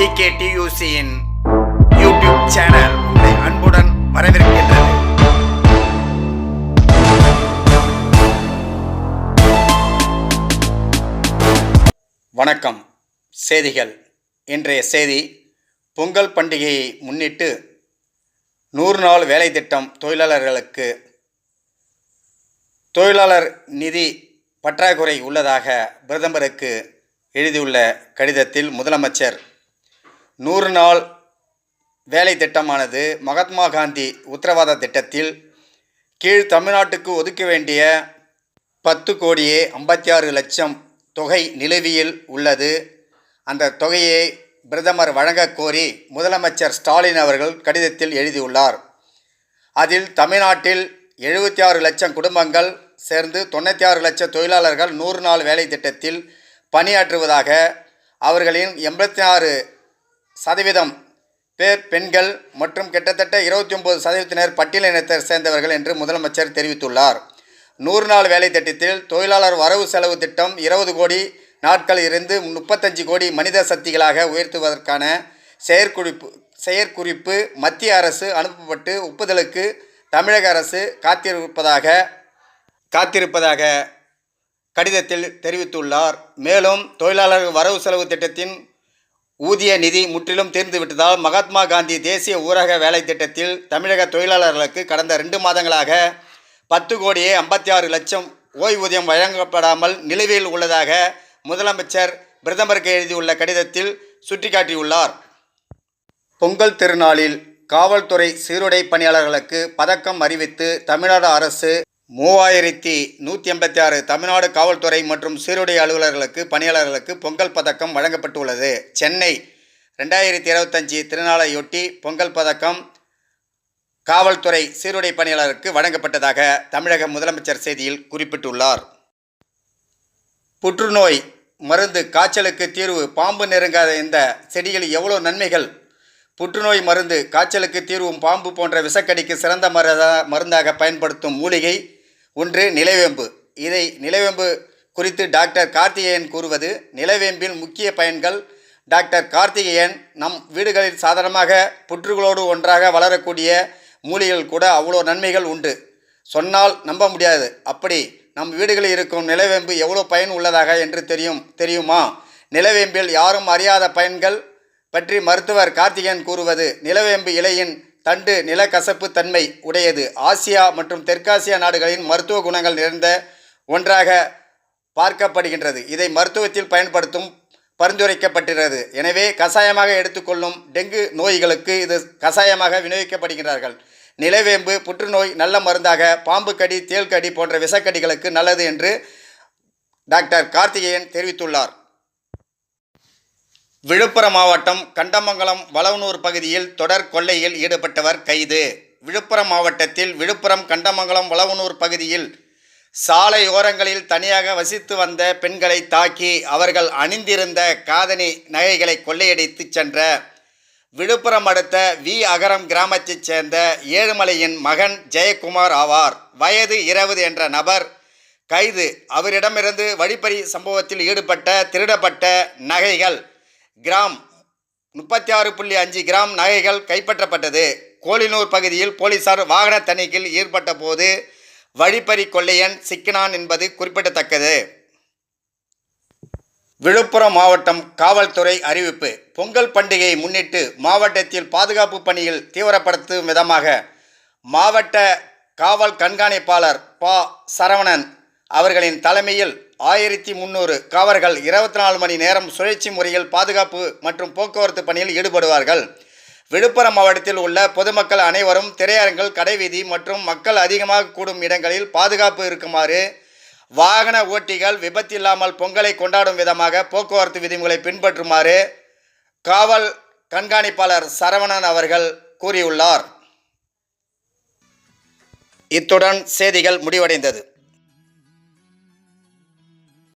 Decay YouTube channel உங்களை அன்புடன் வரவேற்கின்றது. வணக்கம். செய்திகள். இன்றைய செய்தி பொங்கல் பண்டிகையை முன்னிட்டு நூறு நாள் வேலை திட்டம் தொழிலாளர்களுக்கு தொழிலாளர் நிதி பற்றாக்குறை உள்ளதாக பிரதமருக்கு எழுதியுள்ள கடிதத்தில் முதலமைச்சர் நூறு நாள் வேலை திட்டமானது மகாத்மா காந்தி உத்தரவாத திட்டத்தில் கீழ் தமிழ்நாட்டுக்கு ஒதுக்க வேண்டிய பத்து கோடியே ஐம்பத்தி ஆறு லட்சம் தொகை நிலுவையில் உள்ளது. அந்த தொகையை பிரதமர் வழங்க கோரி முதலமைச்சர் ஸ்டாலின் அவர்கள் கடிதத்தில் எழுதியுள்ளார். அதில் தமிழ்நாட்டில் எழுபத்தி ஆறு லட்சம் குடும்பங்கள் சேர்ந்து தொண்ணூற்றி ஆறு லட்சம் தொழிலாளர்கள் நூறு நாள் வேலை திட்டத்தில் பணியாற்றுவதாக அவர்களின் எண்பத்தி ஆறு சதவீதம் பேர் பெண்கள் மற்றும் கிட்டத்தட்ட இருபத்தி ஒன்பது சதவீதத்தினர் பட்டியலினத்தை சேர்ந்தவர்கள் என்று முதலமைச்சர் தெரிவித்துள்ளார். நூறு நாள் வேலை திட்டத்தில் தொழிலாளர் வரவு செலவு திட்டம் இருபது கோடி நாட்கள் இருந்து முப்பத்தஞ்சு கோடி மனித சக்திகளாக உயர்த்துவதற்கான செயற்குறிப்பு செயற்குறிப்பு மத்திய அரசு அனுப்பப்பட்டு ஒப்புதலுக்கு தமிழக அரசு காத்திருப்பதாக காத்திருப்பதாக கடிதத்தில் தெரிவித்துள்ளார். மேலும் தொழிலாளர் வரவு செலவு திட்டத்தின் ஊதிய நிதி முற்றிலும் தீர்ந்துவிட்டதால் மகாத்மா காந்தி தேசிய ஊரக வேலை திட்டத்தில் தமிழக தொழிலாளர்களுக்கு கடந்த ரெண்டு மாதங்களாக பத்து கோடியே ஐம்பத்தி ஆறு லட்சம் ஓய்வூதியம் வழங்கப்படாமல் நிலுவையில் உள்ளதாக முதலமைச்சர் பிரதமருக்கு எழுதியுள்ள கடிதத்தில் சுட்டிக்காட்டியுள்ளார். பொங்கல் திருநாளில் காவல்துறை சீருடை பணியாளர்களுக்கு பதக்கம் அறிவித்து தமிழ்நாடு அரசு மூவாயிரத்தி நூற்றி எண்பத்தி ஆறு தமிழ்நாடு காவல்துறை மற்றும் சீருடை அலுவலர்களுக்கு பணியாளர்களுக்கு பொங்கல் பதக்கம் வழங்கப்பட்டுள்ளது. சென்னை ரெண்டாயிரத்தி இருபத்தஞ்சி திருநாளையொட்டி பொங்கல் பதக்கம் காவல்துறை சீருடை பணியாளருக்கு வழங்கப்பட்டதாக தமிழக முதலமைச்சர் செய்தியில் குறிப்பிட்டுள்ளார். புற்றுநோய் மருந்து காய்ச்சலுக்கு தீர்வு பாம்பு நெருங்காத இந்த செடியில் எவ்வளோ நன்மைகள்? புற்றுநோய் மருந்து காய்ச்சலுக்கு தீர்வும் பாம்பு போன்ற விஷக்கடிக்கு சிறந்த மருதா மருந்தாக பயன்படுத்தும் மூலிகை ஒன்று நிலவேம்பு. இதை நிலவேம்பு குறித்து டாக்டர் கார்த்திகேயன் கூறுவது நிலவேம்பின் முக்கிய பயன்கள் டாக்டர் கார்த்திகேயன் நம் வீடுகளில் சாதாரணமாக புற்றுகளோடு ஒன்றாக வளரக்கூடிய மூலிகைகள் கூட அவ்வளோ நன்மைகள் உண்டு. சொன்னால் நம்ப முடியாது. அப்படி நம் வீடுகளில் இருக்கும் நிலவேம்பு எவ்வளோ பயன் உள்ளதாக என்று தெரியும் தெரியுமா? நிலவேம்பில் யாரும் அறியாத பயன்கள் பற்றி மருத்துவர் கார்த்திகேயன் கூறுவது நிலவேம்பு இலையின் தண்டு நிலக்கசப்பு தன்மை உடையது. ஆசியா மற்றும் தெற்காசியா நாடுகளின் மருத்துவ குணங்கள் நிறைந்த ஒன்றாக பார்க்கப்படுகின்றது. இதை மருத்துவத்தில் பயன்படுத்தும் பரிந்துரைக்கப்பட்டிருக்கிறது. எனவே கசாயமாக எடுத்துக்கொள்ளும் டெங்கு நோய்களுக்கு இது கசாயமாக விநியோகிக்கப்படுகிறார்கள் நிலவேம்பு புற்றுநோய் நல்ல மருந்தாக பாம்பு கடி தேல் கடி போன்ற விஷக்கடிகளுக்கு நல்லது என்று டாக்டர் கார்த்திகேயன் தெரிவித்துள்ளார். விழுப்புரம் மாவட்டம் கண்டமங்கலம் வளவனூர் பகுதியில் தொடர் கொள்ளையில் ஈடுபட்டவர் கைது. விழுப்புரம் மாவட்டத்தில் விழுப்புரம் கண்டமங்கலம் வளவனூர் பகுதியில் சாலை ஓரங்களில் தனியாக வசித்து வந்த பெண்களை தாக்கி அவர்கள் அணிந்திருந்த காதணி நகைகளை கொள்ளையடித்து சென்ற விழுப்புரம் அடுத்த வி. அகரம் கிராமத்தைச் சேர்ந்த ஏழுமலையின் மகன் ஜெயக்குமார் ஆவார். வயது இருபது என்ற நபர் கைது. அவரிடமிருந்து வழிப்பறி சம்பவத்தில் ஈடுபட்ட திருடப்பட்ட நகைகள் கிராம் முப்பத்தி ஆறு புள்ளி அஞ்சு கிராம் நகைகள் கைப்பற்றப்பட்டது. கோலினூர் பகுதியில் போலீசார் வாகன தணிக்கையில் ஈடுபட்ட போது வழிப்பறி கொள்ளையன் சிக்கினான் என்பது குறிப்பிடத்தக்கது. விழுப்புரம் மாவட்டம் காவல்துறை அறிவிப்பு. பொங்கல் பண்டிகையை முன்னிட்டு மாவட்டத்தில் பாதுகாப்பு பணியில் தீவிரப்படுத்தும் விதமாக மாவட்ட காவல் கண்காணிப்பாளர் ப. சரவணன் அவர்களின் தலைமையில் ஆயிரத்தி முந்நூறு காவர்கள் இருபத்தி நாலு மணி நேரம் சுழற்சி முறையில் பாதுகாப்பு மற்றும் போக்குவரத்து பணியில் ஈடுபடுவார்கள். விழுப்புரம் மாவட்டத்தில் உள்ள பொதுமக்கள் அனைவரும் திரையரங்கள் கடைவீதி மற்றும் மக்கள் அதிகமாக கூடும் இடங்களில் பாதுகாப்பு இருக்குமாறு வாகன ஓட்டிகள் விபத்தில்லாமல் பொங்கலை கொண்டாடும் விதமாக போக்குவரத்து விதிமுறை பின்பற்றுமாறு காவல் கண்காணிப்பாளர் சரவணன் அவர்கள் கூறியுள்ளார். இத்துடன் செய்திகள் முடிவடைந்தது.